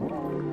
Música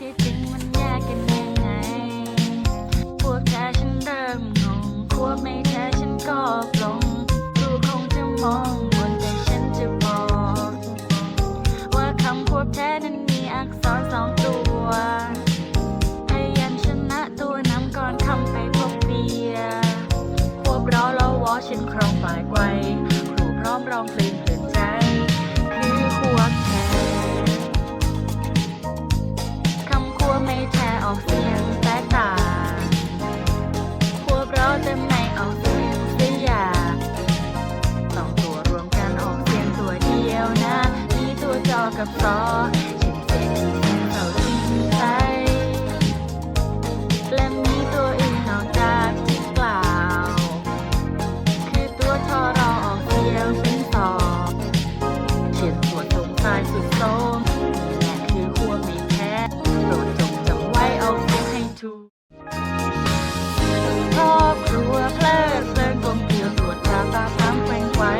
ที่จริงมันแยกกันยังไง พวกเธอฉันเริ่มงงพวกไม่เธอฉันก็ปลงดูคงจะมองบนแต่ฉันจะบอก ว่าคำพวกเธอนั้นมีอักษรสองตัว พยายชนะตัวน้ำก่คำไปพบเบีย พวกเราเราวอฉันครองฝ่ายไกวครูพร้อมร้องเพลง ก็เพราะเจ็บเขาทิ้งไป และมีตัวอื่นนอกจาที่กล่าว คือตัวทอรอออกเดียวเป็นสองเขียนตัวตรงปลายสุดโมและคือขั้วไม่แพ้โปรดจงจำไว้เอาไว้ให้ถูกครอบครัวเพลิดเพลินกลมเกลียวตรวจตาตาพลั้งแกว่งไว้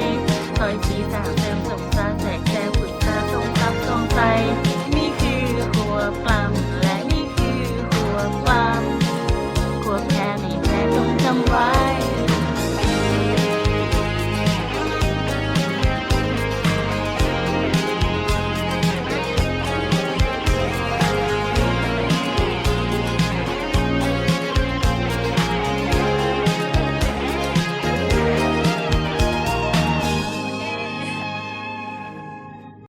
คอยชี้จากเต็มสม Bye.